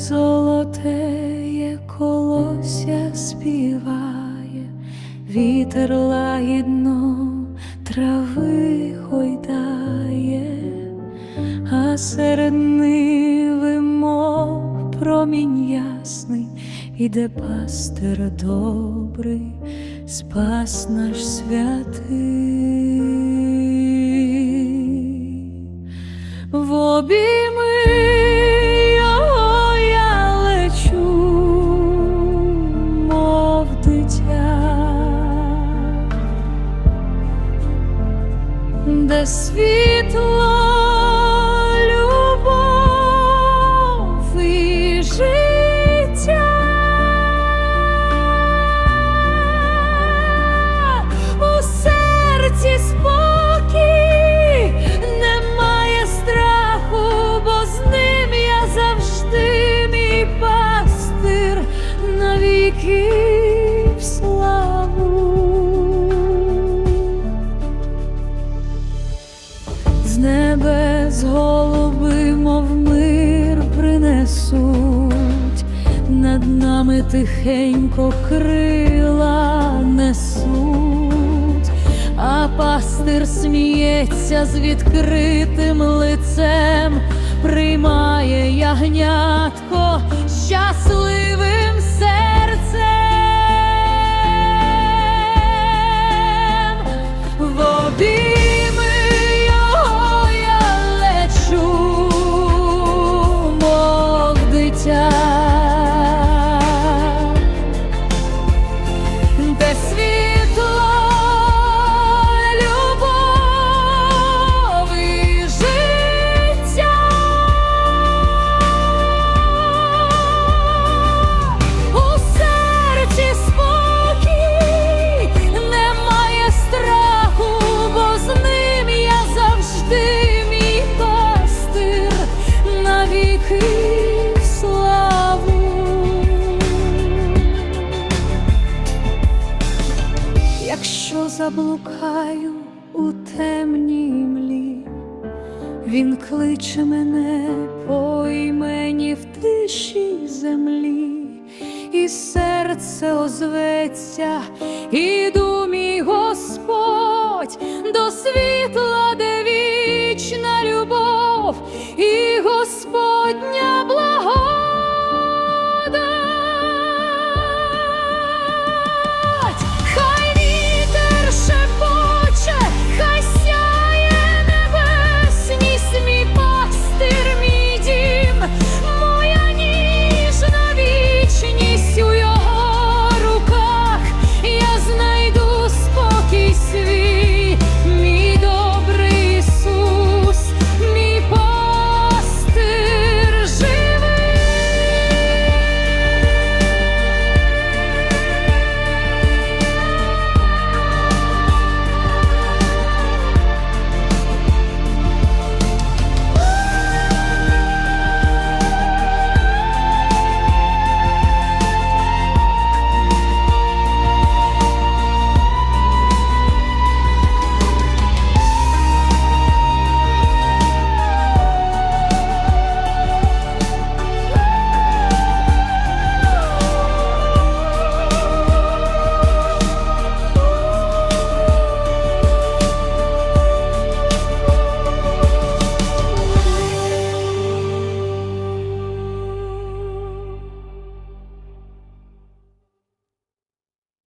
золотеє колося співає, вітер лагідно трави гойдає, а серед ниви, мов промінь ясний, іде пастир добрий, спас наш святий. В обійми де світло, небес голуби, мов мир принесуть, над нами тихенько крила несуть, а пастир сміється з відкритим лицем, приймає ягнятко щасливим Якщо заблукаю у темній млі, він кличе мене по імені в тиші землі, і серце озветься, іду,